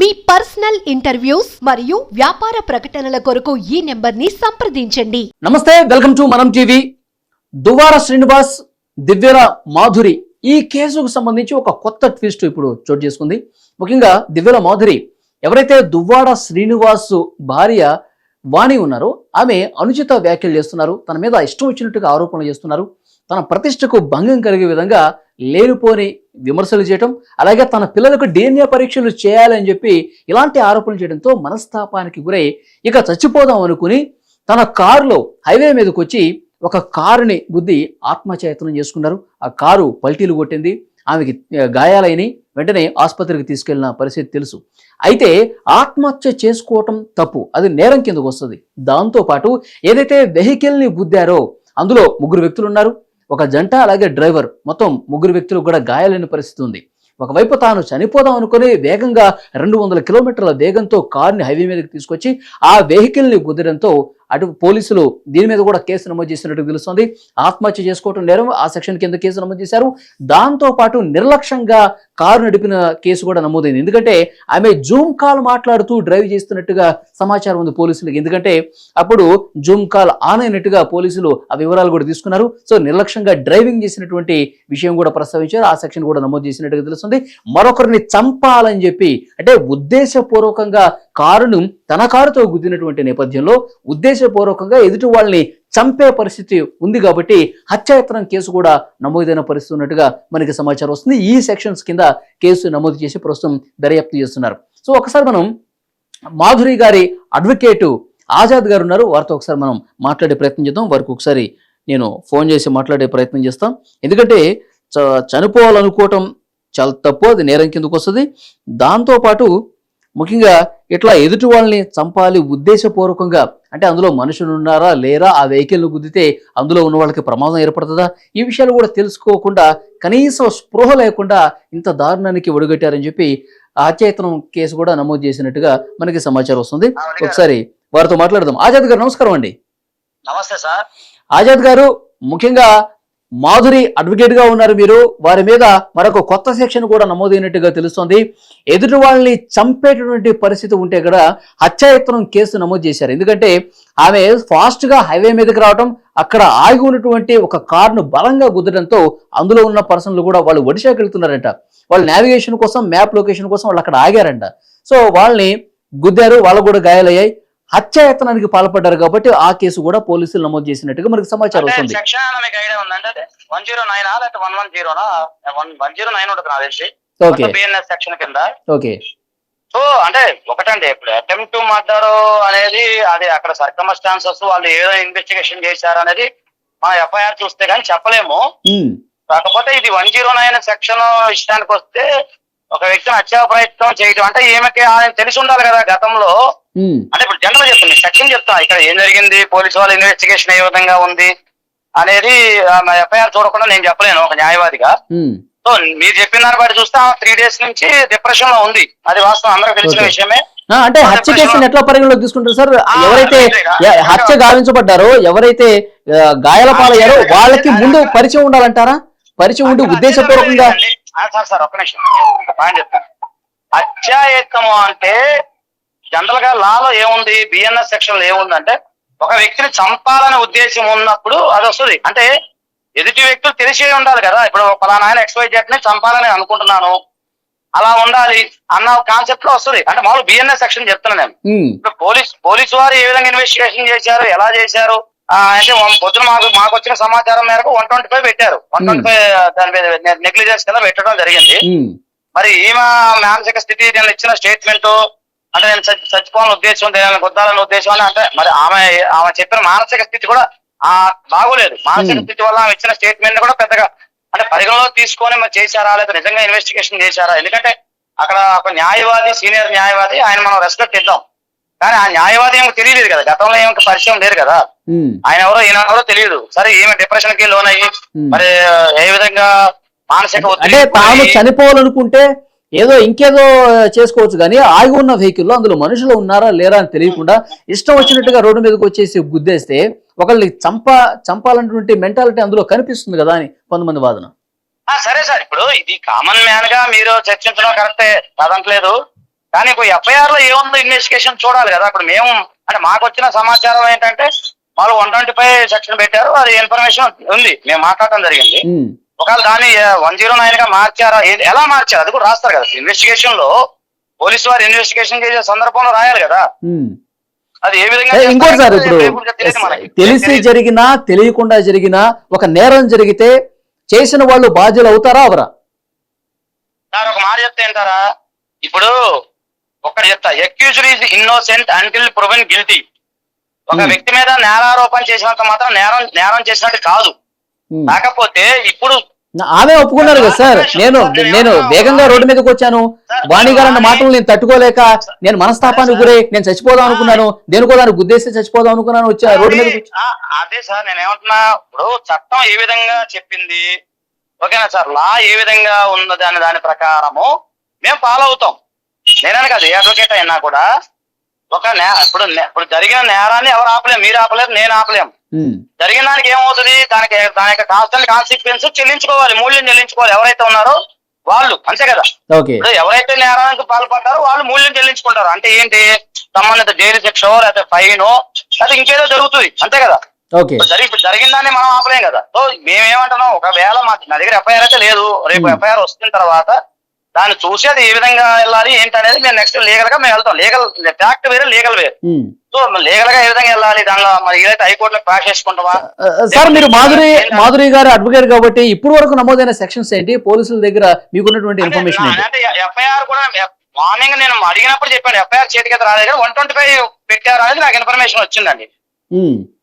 మీ personal interviews మరియు వ్యాపార ప్రకటనల కొరకు ఈ నెంబర్ని సంప్రదించండి. నమస్తే వెల్కమ్ టు మనం టీవీ. దువార శ్రీనివాస్ దివ్యర మాధురి ఈ కేసుకు సంబంధించి ఒక కొత్త ట్విస్ట్ ఇప్పుడు చోటు చేసుకుంది. ముఖ్యంగా దివ్యర మాధురి ఎవరైతే దువ్వాడ శ్రీనివాస్ భార్య వాణి ఉన్నారో ఆమె అనుచిత వ్యాఖ్యలు చేస్తున్నారు. తన మీద ఇష్టం వచ్చినట్టుగా ఆరోపణలు చేస్తున్నారు. తన ప్రతిష్టకు భంగం కలిగే విధంగా లేనిపోని విమర్శలు చేయటం అలాగే తన పిల్లలకు డిఎన్ఏ పరీక్షలు చేయాలని చెప్పి ఇలాంటి ఆరోపణలు చేయడంతో మనస్తాపానికి గురై ఇక చచ్చిపోదాం అనుకుని తన కారులో హైవే మీదకి వచ్చి ఒక కారుని గుద్ది ఆత్మచేతనం చేసుకున్నారు. ఆ కారు పల్టీలు కొట్టింది. ఆమెకి గాయాలైనవి వెంటనే ఆసుపత్రికి తీసుకెళ్ళిన పరిస్థితి తెలుసు. అయితే ఆత్మహత్య చేసుకోవటం తప్పు. అది నేరం కిందకు వస్తుంది. దాంతోపాటు ఏదైతే వెహికల్ని గుద్దారో అందులో ముగ్గురు వ్యక్తులు ఉన్నారు ఒక జంట అలాగే డ్రైవర్ మొత్తం ముగ్గురు వ్యక్తులు కూడా గాయాలైన పరిస్థితి ఉంది. ఒకవైపు తాను చనిపోదాం అనుకుని వేగంగా రెండు వందల కిలోమీటర్ల వేగంతో కారుని హైవే మీదకి తీసుకొచ్చి ఆ వెహికల్ని కుదిరడంతో అటు పోలీసులు దీని మీద కూడా కేసు నమోదు చేసినట్టు తెలుస్తుంది. ఆత్మహత్య చేసుకోవటం నేరం ఆ సెక్షన్ కింద కేసు నమోదు చేశారు. దాంతో పాటు నిర్లక్ష్యంగా కారు నడిపిన కేసు కూడా నమోదైంది. ఎందుకంటే ఆమె జూమ్ కాల్ మాట్లాడుతూ డ్రైవ్ చేస్తున్నట్టుగా సమాచారం ఉంది పోలీసులకు. ఎందుకంటే అప్పుడు జూమ్ కాల్ ఆన్ అయినట్టుగా పోలీసులు ఆ వివరాలు కూడా తీసుకున్నారు. సో నిర్లక్ష్యంగా డ్రైవింగ్ చేసినటువంటి విషయం కూడా ప్రస్తావించారు. ఆ సెక్షన్ కూడా నమోదు చేసినట్టుగా తెలుస్తుంది. మరొకరిని చంపాలని చెప్పి అంటే ఉద్దేశపూర్వకంగా కారును తన కారుతో గుద్దినటువంటి నేపథ్యంలో ఉద్దేశపూర్వకంగా ఎదుటి వాళ్ళని చంపే పరిస్థితి ఉంది కాబట్టి హత్యాయత్నం కేసు కూడా నమోదైన పరిస్థితి ఉన్నట్టుగా మనకి సమాచారం వస్తుంది. ఈ సెక్షన్స్ కింద కేసు నమోదు చేసి ప్రస్తుతం దర్యాప్తు చేస్తున్నారు. సో ఒకసారి మనం మాధురి గారి అడ్వకేటు ఆజాద్ గారు ఉన్నారు. వారితో ఒకసారి మనం మాట్లాడే ప్రయత్నం చేద్దాం. వారికి ఒకసారి నేను ఫోన్ చేసి మాట్లాడే ప్రయత్నం చేస్తాం. ఎందుకంటే చ- చనిపోవాలనుకోవటం చాలా తప్పు. అది నేరం కిందకు వస్తుంది. దాంతోపాటు ముఖ్యంగా ఇట్లా ఎదుటి వాళ్ళని చంపాలి ఉద్దేశపూర్వకంగా అంటే అందులో మనుషులు ఉన్నారా లేరా ఆ వెహికల్ను గుద్దితే అందులో ఉన్న వాళ్ళకి ప్రమాదం ఏర్పడుతుందా? ఈ విషయాలు కూడా తెలుసుకోకుండా కనీసం స్పృహ లేకుండా ఇంత దారుణానికి ఒడిగట్టారని చెప్పి ఆ హత్యాయత్నం కేసు కూడా నమోదు చేసినట్టుగా మనకి సమాచారం వస్తుంది. ఒకసారి వారితో మాట్లాడదాం. ఆజాద్ గారు నమస్కారం అండి. నమస్తే సార్. ఆజాద్ గారు ముఖ్యంగా మాధురి అడ్వకేట్గా ఉన్నారు మీరు. వారి మీద మరొక కొత్త సెక్షన్ కూడా నమోదైనట్టుగా తెలుస్తోంది. ఎదుటి వాళ్ళని చంపేటటువంటి పరిస్థితి ఉంటే కూడా హత్యాయత్నం కేసు నమోదు చేశారు. ఎందుకంటే ఆమె ఫాస్ట్గా హైవే మీదకి రావటం అక్కడ ఆగి ఉన్నటువంటి ఒక కార్ను బలంగా గుద్దడంతో అందులో ఉన్న పర్సన్లు కూడా వాళ్ళు ఒడిశాకి వెళ్తున్నారంట. వాళ్ళు నావిగేషన్ కోసం మ్యాప్ లొకేషన్ కోసం వాళ్ళు అక్కడ ఆగారంట. సో వాళ్ళని గుద్దారు వాళ్ళకు కూడా గాయాలయ్యాయి. హత్యాయత్నానికి పాల్పడ్డారు కాబట్టి ఆ కేసు కూడా పోలీసులు నమోదు చేసినట్టుగా మనకి సమాచారం వస్తుంది. One zero nine one one జీరోనా? One zero nine ఉంటుంది నాకు తెలిసి. ఓకే. బిఎన్ఎస్ సెక్షన్ కింద. ఓకే. సో అంటే ఒకటండి ఇప్పుడు అటెంప్ట్ టు మర్డర్ అనేది అది అక్కడ సర్కమస్టాన్సెస్ వాళ్ళు ఏదో ఇన్వెస్టిగేషన్ చేశారు అనేది మన ఎఫ్ఐఆర్ చూస్తే కానీ చెప్పలేము. కాకపోతే ఇది వన్ జీరో నైన్ సెక్షన్ విషయానికి వస్తే ఒక వ్యక్తిని హత్యా ప్రయత్నం చేయడం అంటే ఈమెకి ఆయన తెలిసి ఉండాలి కదా గతంలో. అంటే ఇప్పుడు జనరల్ చెప్తాను సెక్షన్ చెప్తా ఇక్కడ ఏం జరిగింది పోలీసు వాళ్ళ ఇన్వెస్టిగేషన్ ఏ విధంగా ఉంది అనేది ఎఫ్ఐఆర్ చూడకుండా నేను చెప్పలేను ఒక న్యాయవాదిగా. సో మీరు చెప్పిన దాన్ని బట్టి చూస్తే త్రీ డేస్ నుంచి డిప్రెషన్లో ఉంది. అది వాస్తవం అందరికి తెలిసిన. విషయమే. అంటే హత్య కేసుని ఎట్లా పరిగణలోకి తీసుకుంటారు సార్? ఎవరైతే హత్య గావించబడ్డారో ఎవరైతే గాయాల పాలయ్యారో వాళ్ళకి ముందు పరిచయం ఉండాలంటారా? పరిచయం ఉండి ఉద్దేశపూర్వకంగా సార్ సార్ ఒక్క నిమిషం చెప్తాను. హత్యాయత్నము అంటే జనరల్గా లాలో ఏముంది? బిఎన్ఎస్ సెక్షన్లో ఏముందంటే ఒక వ్యక్తిని చంపాలనే ఉద్దేశం ఉన్నప్పుడు అది వస్తుంది. అంటే ఎదుటి వ్యక్తులు తెలిసే ఉండాలి కదా. ఇప్పుడు పలానా ఆయన ఎక్స్వై జెట్ని చంపాలని అనుకుంటున్నాను. అలా ఉండాలి అన్న కాన్సెప్ట్లో వస్తుంది. అంటే మామూలు బిఎన్ఎస్ సెక్షన్ చెప్తున్నాను నేను. ఇప్పుడు పోలీస్ పోలీసు వారు ఏ విధంగా ఇన్వెస్టిగేషన్ చేశారు? ఎలా చేశారు? అంటే పొద్దున మాకు మాకు వచ్చిన సమాచారం మేరకు వన్ ట్వంటీ ఫైవ్ పెట్టారు. వన్ ట్వంటీ ఫైవ్ దాని మీద నెగ్లిజెన్స్ కింద పెట్టడం జరిగింది. మరి ఈమె మానసిక స్థితి నేను ఇచ్చిన స్టేట్మెంట్ అంటే నేను చచ్చి- చచ్చిపోవాలని ఉద్దేశం నేను గుద్దాలని ఉద్దేశం అని అంటే మరి ఆమె ఆమె చెప్పిన మానసిక స్థితి కూడా ఆ బాగోలేదు. మానసిక. స్థితి వల్ల ఆమె ఇచ్చిన స్టేట్మెంట్ కూడా పెద్దగా అంటే పరిగణలో తీసుకొని మరి చేశారా లేదా నిజంగా ఇన్వెస్టిగేషన్ చేశారా? ఎందుకంటే అక్కడ ఒక న్యాయవాది సీనియర్ న్యాయవాది ఆయన మనం రెస్పెక్ట్ ఇద్దాం. కానీ ఆ న్యాయవాది ఏమో తెలియలేదు కదా. గతంలో ఏమో పరిచయం లేదు కదా. ఆయన ఎవరో ఈయన ఎవరో తెలియదు. సరే ఈమె డిప్రెషన్కి లోన్ అయ్యి. మరి ఏ విధంగా మానసిక అంటే ఒత్తిడి తాను చనిపోవాలనుకుంటే ఏదో ఇంకేదో చేసుకోవచ్చు కానీ ఆగి ఉన్న వెహికల్లో అందులో మనుషులు ఉన్నారా లేరా అని తెలియకుండా ఇష్టం వచ్చినట్టుగా రోడ్డు మీదకి వచ్చేసి గుద్దేస్తే ఒకళ్ళని చంప చంపాలన్నటువంటి మెంటాలిటీ అందులో కనిపిస్తుంది కదా అని కొంతమంది వాదన. ఆ, సరే సార్ ఇప్పుడు ఇది కామన్ మ్యాన్గా మీరు చర్చించడం కరెక్టే కాదంటలేదు కానీ ఇప్పుడు ఎఫ్ఐఆర్లో ఏముందో ఇన్వెస్టిగేషన్ చూడాలి కదా. ఇప్పుడు మేము అంటే మాకు వచ్చిన సమాచారం ఏంటంటే వాళ్ళు వన్ ట్వంటీ ఫైవ్ సెక్షన్ పెట్టారు అది ఇన్ఫర్మేషన్ ఉంది. మేము మాట్లాడటం జరిగింది. ఒకవేళ దాన్ని వన్ జీరో నైన్గా మార్చారా ఎలా మార్చారు అది కూడా రాస్తారు కదా ఇన్వెస్టిగేషన్లో పోలీసు వారు ఇన్వెస్టిగేషన్ చేసే సందర్భంలో రాయాలి కదా. అది ఏ విధంగా ఇంకోటి సార్ ఇప్పుడు. తెలిసి. జరిగినా తెలియకుండా జరిగినా ఒక నేరం జరిగితే చేసిన వాళ్ళు బాధ్యులు అవుతారా అవరా సార్ ఒక మాట చెప్తే ఏంటారా ఇప్పుడు ఒక్కటి చెప్తా accused is innocent until proven guilty ఒక. వ్యక్తి మీద నేరారోపణ చేసినంత మాత్రం నేరం నేరం చేసినట్టు కాదు. కాకపోతే ఇప్పుడు ఆమె ఒప్పుకున్నారు కదా సార్. నేను నేను వేగంగా రోడ్డు మీదకి వచ్చాను. వాణి గారు అన్న మాటలు నేను తట్టుకోలేక నేను మనస్తాపానికి గురై నేను చచ్చిపోదాం అనుకున్నాను. దేనికో దాన్ని గుద్దేసి చచ్చిపోదాం అనుకున్నాను. వచ్చా రోడ్డు ఆ, అదే సార్ నేను ఏమంటున్నా ఇప్పుడు చట్టం ఏ విధంగా చెప్పింది? ఓకేనా సార్? లా ఏ విధంగా ఉన్నది అనే దాని ప్రకారము మేము ఫాలో అవుతాం. నేనే కాదు ఏ అడ్వకేట్ అయినా కూడా ఒక ఇప్పుడు ఇప్పుడు జరిగిన నేరాన్ని ఎవరు ఆపలేం? మీరు ఆపలేరు నేను ఆపలేం. ఉమ్, జరిగిన దానికి ఏమవుతుంది? దానికి దాని యొక్క కాస్ట్ అండ్ కాన్సిక్వెన్స్ చెల్లించుకోవాలి మూల్యం చెల్లించుకోవాలి. ఎవరైతే ఉన్నారో వాళ్ళు అంతే కదా? ఎవరైతే నేరానికి పాల్పడ్డారో వాళ్ళు మూల్యం చెల్లించుకుంటారు. అంటే ఏంటి? సంబంధిత జైలు శిక్ష లేకపోతే ఫైన్ అది ఇంకేదో జరుగుతుంది. అంతే కదా? ఓకే. ఇప్పుడు జరిగి ఇప్పుడు జరిగిన దాన్ని మనం ఆపలేం కదా? సో మేమేమంటున్నాం? ఒకవేళ మాకు నా దగ్గర ఎఫ్ఐఆర్ అయితే లేదు. రేపు. ఎఫ్ఐఆర్ వచ్చిన తర్వాత దాన్ని చూసి అది ఏ విధంగా వెళ్ళాలి ఏంటి అనేది మేము నెక్స్ట్ లీగల్గా మేము వెళ్తాం. లీగల్ ఫ్యాక్ట్ వేరే లీగల్ వేరే. లీగల్గా ఏ విధంగా వెళ్ళాలి? దానిలో మరి ఏదైతే హైకోర్టులో క్రాష్ చేసుకుంటామా? సార్ మీరు మాధురి మాధురి గారు అడ్వకేట్ కాబట్టి ఇప్పుడు వరకు నమోదైన సెక్షన్స్ ఏంటి? పోలీసుల దగ్గర మీకున్నటువంటి ఇన్ఫర్మేషన్ ఎఫ్ఐఆర్ కూడా మార్నింగ్ నేను అడిగినప్పుడు చెప్పాను ఎఫ్ఐఆర్ చేతికి రాలేదు వన్ ట్వంటీ ఫైవ్ పెట్టారు అనేది నాకు ఇన్ఫర్మేషన్ వచ్చిందండి.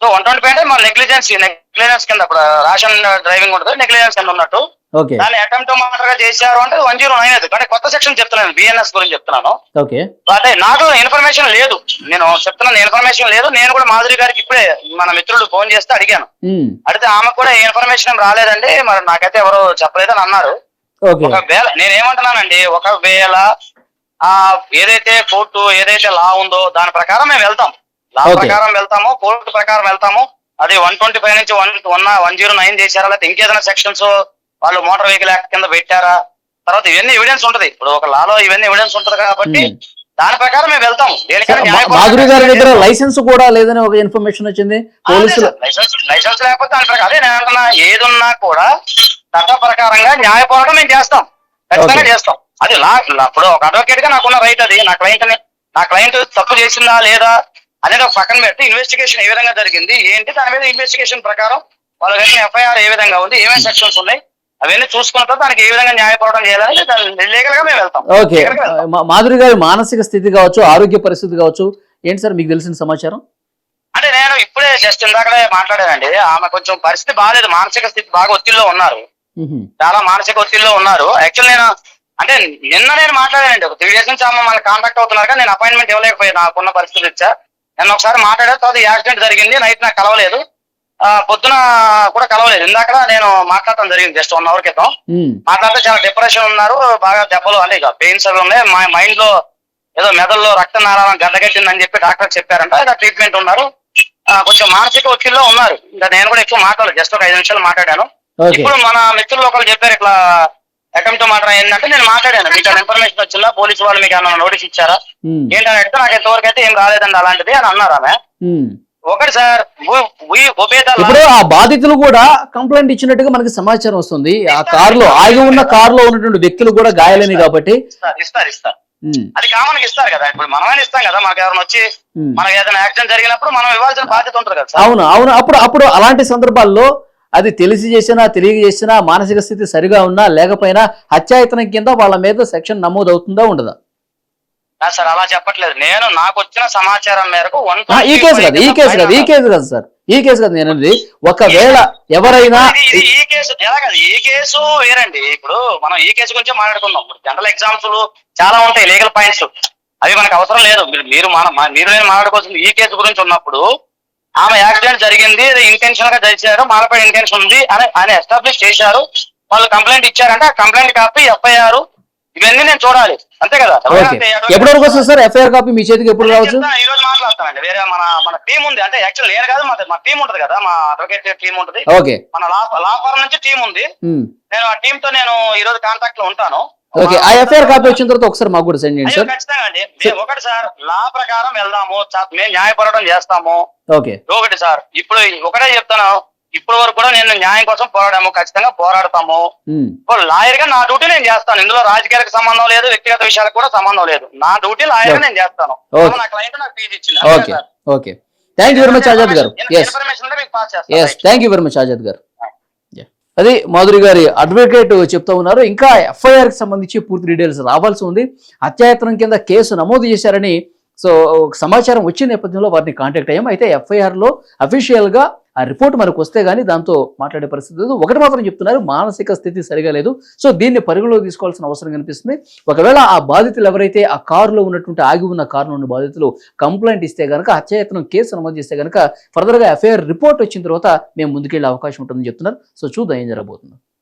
సో వన్ ట్వంటీ ఫైవ్ అంటే మన నెగ్లిజెన్స్ నెగ్లిజెన్స్ కింద ఇప్పుడు రేషన్ డ్రైవింగ్ ఉంటుంది నెగ్లిజెన్స్ కింద ఉన్నట్టు. దాన్ని అటెంప్ట్ మర్డర్గా చేశారు అంటే వన్ జీరో నైన్ అది అంటే కొత్త సెక్షన్ చెప్తున్నాను బిఎన్ఎస్ గురించి చెప్తున్నాను. ఓకే. అంటే నాకు ఇన్ఫర్మేషన్ లేదు. నేను చెప్తున్నాను ఇన్ఫర్మేషన్ లేదు. నేను కూడా మాధురి గారికి ఇప్పుడే మన మిత్రులు ఫోన్ చేస్తే అడిగాను. అడిగితే ఆమె కూడా ఇన్ఫర్మేషన్ రాలేదండి. మరి నాకైతే ఎవరు చెప్పలేదని అన్నారు. ఒకవేళ నేను ఏమంటున్నానండి ఒకవేళ ఆ ఏదైతే కోర్టు ఏదైతే లా ఉందో దాని ప్రకారం మేము వెళ్తాం. లా. ప్రకారం వెళ్తాము కోర్టు ప్రకారం వెళ్తాము. అది వన్ ట్వంటీ ఫైవ్ నుంచి one one one zero nine చేశారా లేకపోతే ఇంకేదైనా సెక్షన్స్ వాళ్ళు మోటార్ వెహికల్ యాక్ట్ కింద పెట్టారా? తర్వాత ఇవన్నీ ఎవిడెన్స్ ఉంటది. ఇప్పుడు ఒక లాలో ఇవన్నీ ఎవిడెన్స్ ఉంటది కాబట్టి Hmm. దాని ప్రకారం మేము వెళ్తాం. దేనికైనా మాధురి గారి దగ్గర లైసెన్స్ కూడా లేదని ఒక ఇన్ఫర్మేషన్ వచ్చింది. పోలీసులు లైసెన్స్ లైసెన్స్ లేకపోతే దాని ప్రకారం అదే నేను అంటున్నా ఏది ఉన్నా కూడా చట్ట ప్రకారంగా న్యాయ పోరాటం మేము చేస్తాం. ఖచ్చితంగా. చేస్తాం. అది లా లా- ఇప్పుడు ఒక అడ్వకేట్గా నాకున్న రైట్ అది. నా క్లయింట్ని నా క్లయింట్ తప్పు చేసిందా లేదా అనేది ఒక పక్కన పెట్టి ఇన్వెస్టిగేషన్ ఏ విధంగా జరిగింది? ఏంటి? దాని మీద ఇన్వెస్టిగేషన్ ప్రకారం వాళ్ళ ఎఫ్ఐఆర్ ఏ విధంగా ఉంది? ఏమేమి సెక్షన్స్ ఉన్నాయి? అవన్నీ చూసుకున్న తర్వాత దానికి ఏ విధంగా న్యాయ పోరాటం చేయాలని లీగల్గా మేము వెళ్తాం. ఓకే. మాధురి గారి మానసిక స్థితి కావచ్చు ఆరోగ్య పరిస్థితి కావచ్చు ఏంటి సార్ మీకు తెలిసిన సమాచారం? అంటే నేను ఇప్పుడే జస్ట్ ఇందాకనే మాట్లాడానండి. ఆమె కొంచెం పరిస్థితి బాగాలేదు మానసిక స్థితి బాగా ఒత్తిడిలో ఉన్నారు. చాలా మానసిక ఒత్తిడిలో ఉన్నారు. యాక్చువల్ నేను అంటే నిన్న నేను మాట్లాడానండి. ఒక త్రీ డేస్ నుంచి ఆమె మన కాంటాక్ట్ అవుతున్నారు కానీ నేను అపాయింట్మెంట్ ఇవ్వలేకపోయాను. నాకున్న పరిస్థితి ఇచ్చా. నేను ఒకసారి మాట్లాడా తర్వాత యాక్సిడెంట్ జరిగింది. నైట్ నాకు కలవలేదు. పొద్దున కూడా కలవలేదు. ఇందాక నేను మాట్లాడటం జరిగింది జస్ట్ వన్ అవర్ క్రితం. మాట్లాడితే చాలా డిప్రెషన్ ఉన్నారు బాగా దెబ్బలు అంటే ఇక పెయిన్స్ అవి ఉన్నాయి. మా మైండ్లో ఏదో మెదడులో రక్త నారాయణ గడ్డగట్టిందని చెప్పి డాక్టర్ చెప్పారంట. ఇలా ట్రీట్మెంట్ ఉన్నారు. ఆ, కొంచెం మానసిక ఒత్తిడిలో ఉన్నారు. ఇంకా నేను కూడా ఎక్కువ మాట్లాడలేదు. జస్ట్ ఒక ఐదు నిమిషాలు మాట్లాడాను. ఇప్పుడు మన మిత్రులు ఒకరు చెప్పారు ఇట్లా అటెంప్ట్ మాట ఏంటంటే నేను మాట్లాడాను. మీకు ఇన్ఫర్మేషన్ వచ్చిందా? పోలీసు వాళ్ళు మీకు ఏమైనా నోటీస్ ఇచ్చారా? ఏంటని అడిగితే నాకు ఇంతవరకు అయితే ఏం రాలేదండి అలాంటిది అని అన్నారు ఆమె. ఒకటి సార్ ఒబేదా ఇప్పుడు ఆ బాధితులు కూడా కంప్లైంట్ ఇచ్చినట్టుగా మనకి సమాచారం వస్తుంది. ఆ కారులో ఆగి ఉన్న కారులో ఉన్నటువంటి వ్యక్తులు కూడా గాయాలని కాబట్టి. ఇస్తారు ఇస్తారు అది కామన్ ఇస్తారు కదా. ఇప్పుడు మనమైనా ఇస్తాం కదా మనకి ఎవరైనా వచ్చి. మనకి ఏదైనా యాక్సిడెంట్ జరిగినప్పుడు మనం ఇవ్వాల్సిన బాధ్యత ఉంటుంది కదా అవును అవును. అప్పుడు అప్పుడు అలాంటి సందర్భాల్లో అది తెలిసి చేసినా తెలియక చేసినా మానసిక స్థితి సరిగా ఉన్నా లేకపోయినా హత్యాయతనం కింద వాళ్ళ మీద సెక్షన్ నమోదు అవుతుందా ఉండదా? సార్ అలా చెప్పట్లేదు. నేను నాకు వచ్చిన సమాచారం మేరకు వన్ ఈ కేసు కాదు ఈ కేసు కాదు ఈ కేసు కాదు సార్. ఈ కేసు కాదు నేను అనేది ఒకవేళ ఎవరైనా ఈ కేసు ఎలా కాదు ఈ కేసు వేరండి. ఇప్పుడు మనం ఈ కేసు గురించి మాట్లాడుకుందాం. ఇప్పుడు జనరల్ ఎగ్జామ్స్ చాలా ఉంటాయి లీగల్ పాయింట్స్ అవి మనకు అవసరం లేదు. మీరు మీరు మన మీరు నేను మాట్లాడుకోవాల్సింది ఈ కేసు గురించి ఉన్నప్పుడు ఆమె యాక్సిడెంట్ జరిగింది ఇంటెన్షన్గా చేశారు మాలపై ఇంటెన్షన్ ఉంది అని అని ఎస్టాబ్లిష్ చేశారు. వాళ్ళు కంప్లైంట్ ఇచ్చారంటే ఆ కంప్లైంట్ కాపీ ఎఫ్ఐఆర్ ఇవన్నీ నేను చూడాలి. అంతే కదా? ఎప్పటి వరకు వస్తుంది సార్? ఎఫ్ఐఆర్ కాపీ మీ చేతికి ఎప్పుడు రావచ్చు? ఈ రోజు మాట్లాడతానండి. వేరే మన మన టీం ఉంది. అంటే యాక్చువల్ నేను కాదు మా టీం ఉంటది కదా? మా అడ్వకేట్ టీం ఉంటది. ఓకే. మన లా లా ఫార్మ్ నుంచి టీం ఉంది. నేను ఆ టీమ్తో నేను ఈ రోజు కాంటాక్ట్లో ఉంటాను. ఓకే. ఆ ఎఫ్ఐఆర్ కాపీ వచ్చిన తర్వాత ఒకసారి మాకు కూడా సెండ్ చేయండి సార్. ఖచ్చితంగా అండి. ఒకటి సార్ లా ప్రకారం వెళ్దాము. మేము న్యాయపోరాటం చేస్తాము. ఓకే. ఒకటి సార్ ఇప్పుడు ఒకటే చెప్తాను. ఇప్పటి వరకు కూడా నేను న్యాయం కోసం పోరాడాము ఖచ్చితంగా పోరాడతాము. లాయర్గా నా డ్యూటీ నేను చేస్తాను. ఇందులో రాజకీయాలకు సంబంధం లేదు వ్యక్తిగత విషయాలకు కూడా సంబంధం లేదు. నా డ్యూటీ లాయర్గా నేను చేస్తాను. Okay. నా క్లయింట్ నాకు ఫీజు ఇచ్చింది అంతే okay sir. Okay. Thank you very much Azad garu. Yes thank you very much Azad garu. అది మాధురి గారి అడ్వకేట్ చెప్తా ఉన్నారు. ఇంకా ఎఫ్ఐఆర్కి సంబంధించి పూర్తి డీటెయిల్స్ రావాల్సి ఉంది. హత్యాయత్నం కింద కేసు నమోదు చేశారని సో సమాచారం వచ్చిన నేపథ్యంలో వారిని కాంటాక్ట్ అయ్యాం అయితే ఎఫ్ఐఆర్లో అఫీషియల్గా ఆ రిపోర్ట్ మనకు వస్తే కానీ దాంతో మాట్లాడే పరిస్థితి లేదు. ఒకటి మాత్రం చెప్తున్నారు మానసిక స్థితి సరిగా లేదు. సో దీన్ని పరిగణలో తీసుకోవాల్సిన అవసరం కనిపిస్తుంది. ఒకవేళ ఆ బాధితులు ఎవరైతే ఆ కారులో ఉన్నటువంటి ఆగి ఉన్న కారులో ఉన్న బాధితులు కంప్లైంట్ ఇస్తే గనక హత్యాయత్నం కేసు నమోదు చేస్తే కనుక ఫర్దర్గా ఎఫ్ఐఆర్ రిపోర్ట్ వచ్చిన తర్వాత మేము ముందుకెళ్ళే అవకాశం ఉంటుందని చెప్తున్నారు. సో చూద్దాం ఏం జరగబోతుంది.